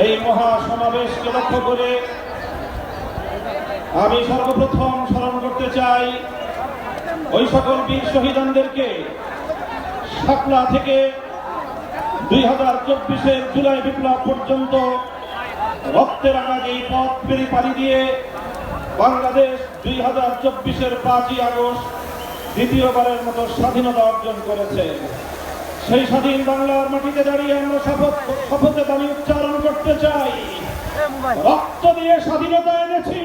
এই মহা সমাবেশকে লক্ষ্য করে আমি সর্বপ্রথম স্মরণ করতে চাই ওই সকল বীর শহীদানদেরকে শাপলা থেকে দুই হাজার চব্বিশের জুলাই বিপ্লব পর্যন্ত রক্তের আগাগে পথ পেরি পাড়ি দিয়ে বাংলাদেশ দুই হাজার চব্বিশের পাঁচই আগস্ট দ্বিতীয়বারের মতো স্বাধীনতা অর্জন করেছে। সেই স্বাধীন বাংলার মাটিতে দাঁড়িয়ে আমরা শপথ শপথে বাণী করতে চাই। রক্ত দিয়ে স্বাধীনতা এনেছি।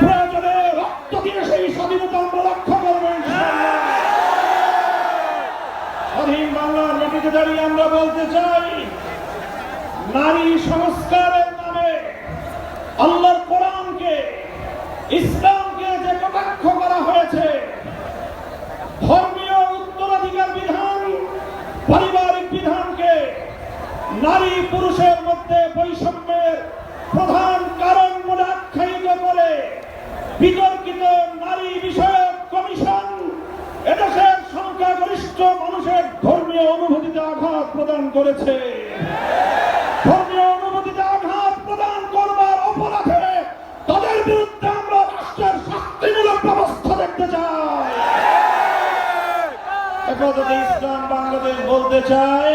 প্রয়োজনে রক্ত দিয়ে সেই স্বাধীনতা আমরা রক্ষা করব স্বাধীন বাংলার মাটিতে দাঁড়িয়ে আমরা বলতে চাই, নারী সংস্কারের নামে আল্লাহর কোরআনকে ইসলামকে নারী পুরুষের মধ্যে বৈষম্যের প্রধান কারণ বলে আখ্যায়িত করে বিতর্কিত নারী বিষয়ক কমিশন, এদেশের সংখ্যাগরিষ্ঠ মানুষের ধর্মীয় অনুভূতিতে আঘাত প্রদান করেছে। ধর্মীয় অনুভূতিতে আঘাত প্রদান করবার অপরাধে তাদের বিরুদ্ধে আমরা রাষ্ট্রের শাস্তিমূলক ব্যবস্থা দেখতে চাই। ইসলাম বাংলাদেশ বলতে চায়